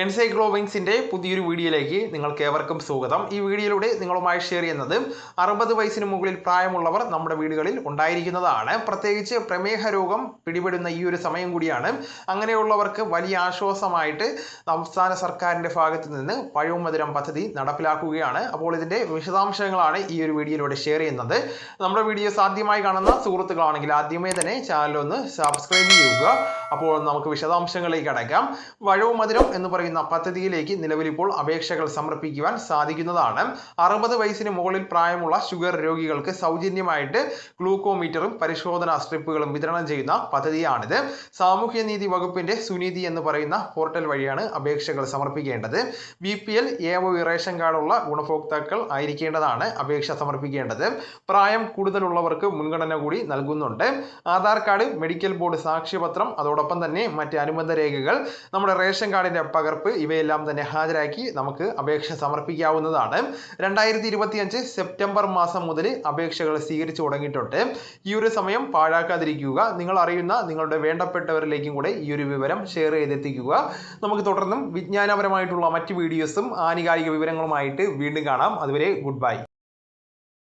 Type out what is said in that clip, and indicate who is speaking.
Speaker 1: എൻസൈക്ലോവിങ്സിന്റെ പുതിയൊരു വീഡിയോയിലേക്ക് നിങ്ങൾക്ക് ഏവർക്കും സ്വാഗതം. ഈ വീഡിയോയിലൂടെ നിങ്ങളുമായി ഷെയർ ചെയ്യുന്നത് അറുപത് വയസ്സിന് മുകളിൽ പ്രായമുള്ളവർ നമ്മുടെ വീടുകളിൽ ഉണ്ടായിരിക്കുന്നതാണ്. പ്രത്യേകിച്ച് പ്രമേഹ രോഗം പിടിപെടുന്ന ഈ ഒരു സമയം കൂടിയാണ്. അങ്ങനെയുള്ളവർക്ക് വലിയ ആശ്വാസമായിട്ട് സംസ്ഥാന സർക്കാരിന്റെ ഭാഗത്തു നിന്ന് പഴവുമധുരം പദ്ധതി നടപ്പിലാക്കുകയാണ്. അപ്പോൾ ഇതിന്റെ വിശദാംശങ്ങളാണ് ഈ ഒരു വീഡിയോയിലൂടെ ഷെയർ ചെയ്യുന്നത്. നമ്മുടെ വീഡിയോ സാധ്യമായി കാണുന്ന സുഹൃത്തുക്കളാണെങ്കിൽ ആദ്യമേ തന്നെ ചാനലൊന്ന് സബ്സ്ക്രൈബ് ചെയ്യുക. അപ്പോൾ നമുക്ക് വിശദാംശങ്ങളിലേക്ക് അടയ്ക്കാം. വഴവും എന്ന് എന്ന് പറയുന്ന പദ്ധതിയിലേക്ക് നിലവിലിപ്പോൾ അപേക്ഷകൾ സമർപ്പിക്കുവാൻ സാധിക്കുന്നതാണ്. അറുപത് വയസ്സിന് മുകളിൽ പ്രായമുള്ള ഷുഗർ രോഗികൾക്ക് സൗജന്യമായിട്ട് ഗ്ലൂക്കോമീറ്ററും പരിശോധനാ സ്ട്രിപ്പുകളും വിതരണം ചെയ്യുന്ന പദ്ധതിയാണിത്. സാമൂഹ്യനീതി വകുപ്പിന്റെ സുനീതി എന്ന് പറയുന്ന പോർട്ടൽ വഴിയാണ് അപേക്ഷകൾ സമർപ്പിക്കേണ്ടത്. ബി പി എൽ റേഷൻ കാർഡുള്ള ഗുണഭോക്താക്കൾ ആയിരിക്കേണ്ടതാണ് അപേക്ഷ സമർപ്പിക്കേണ്ടത്. പ്രായം കൂടുതലുള്ളവർക്ക് മുൻഗണന കൂടി നൽകുന്നുണ്ട്. ആധാർ കാർഡ് മെഡിക്കൽ ബോർഡ് സാക്ഷ്യപത്രം അതോടൊപ്പം തന്നെ മറ്റ് അനുബന്ധ രേഖകൾ നമ്മുടെ റേഷൻ കാർഡിന്റെ പകർപ്പ് ഇവയെല്ലാം തന്നെ ഹാജരാക്കി നമുക്ക് അപേക്ഷ സമർപ്പിക്കാവുന്നതാണ്. രണ്ടായിരത്തി ഇരുപത്തിയഞ്ച് സെപ്റ്റംബർ മാസം മുതൽ അപേക്ഷകൾ സ്വീകരിച്ചു തുടങ്ങിയിട്ടുണ്ട്. ഈ ഒരു സമയം പാഴാക്കാതിരിക്കുക നിങ്ങൾ അറിയുന്ന നിങ്ങളുടെ വേണ്ടപ്പെട്ടവരിലേക്കും കൂടെ ഈ ഒരു വിവരം ഷെയർ ചെയ്തെത്തിക്കുക. നമുക്ക് തുടർന്നും വിജ്ഞാനപരമായിട്ടുള്ള മറ്റ് വീഡിയോസും ആനുകാലിക വിവരങ്ങളുമായിട്ട് വീണ്ടും കാണാം. അതുവരെ ഗുഡ് ബൈ